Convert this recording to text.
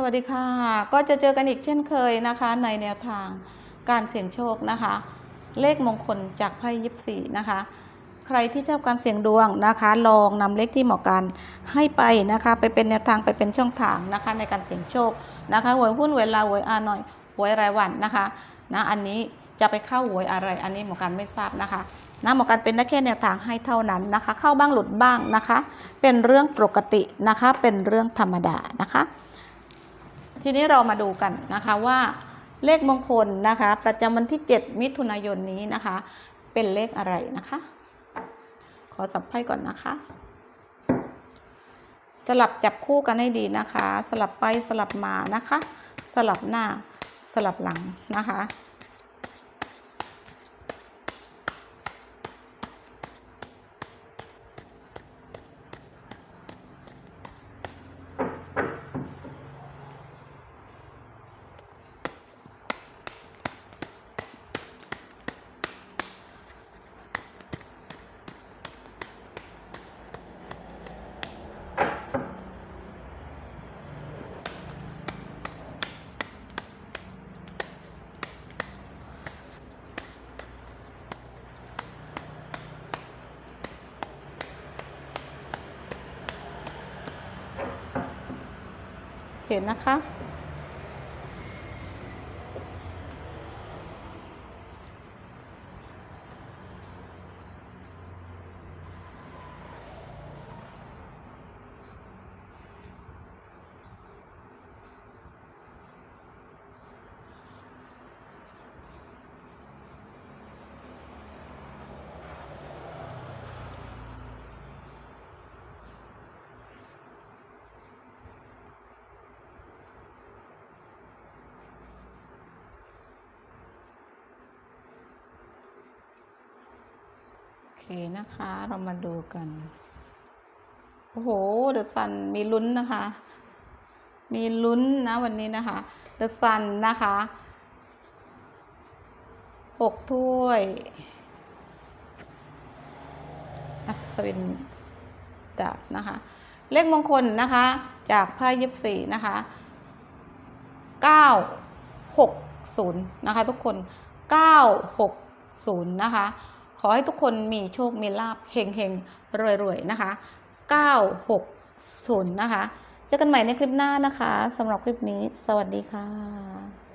สวัสดีค่ะ ก็จะเจอกันอีกเช่นเคยนะคะ ในแนวทางการเสี่ยงโชคนะคะ เลขมงคลจากไพ่ยิปซีนะคะ ใครที่ชอบการเสี่ยงดวงนะคะ ลองนำเลขที่เหมาะกันให้ไปนะคะ ไปเป็นแนวทางไปเป็นช่องทางนะคะ ในการเสี่ยงโชคนะคะหวยหุ้นเวลาหวยอาหน่อยหวยรายวันนะคะนะอันนี้จะไปเข้าหวยอะไร อันนี้หมอกันไม่ทราบนะคะนะหมอกันเป็นได้แค่แนวทางให้เท่านั้นนะคะ เข้าบ้างหลุดบ้างนะคะ เป็นเรื่องปกตินะคะ เป็นเรื่องธรรมดานะคะ ทีนี้เรามาดูกันนะคะว่าเลขมงคลนะคะ ประจำวันที่ 7 มิถุนายนนี้นะคะ เป็นเลขอะไรนะคะ ขอสับไพ่ก่อนนะคะ สลับจับคู่กันให้ดีนะคะ สลับไปสลับมานะคะ สลับหน้าสลับหลังนะคะ เห็นนะคะ เคนะคะ เรามาดูกัน โอ้โห เดอะซันมีลุ้นนะคะ มีลุ้นนะวันนี้นะคะ เดอะซันนะคะหกถ้วยอัศวินดาบนะคะ เลขมงคลนะคะ จากไพ่ยิบสี่นะคะเก้าหกศูนย์นะคะ ทุกคนเก้าหกศูนย์นะคะ ขอให้ทุกคนมีโชค มีลาบเฮงเฮงรวยรวยๆนะคะ 960 นะคะ เจอกันใหม่ในคลิปหน้านะคะสำหรับคลิปนี้ สวัสดีค่ะ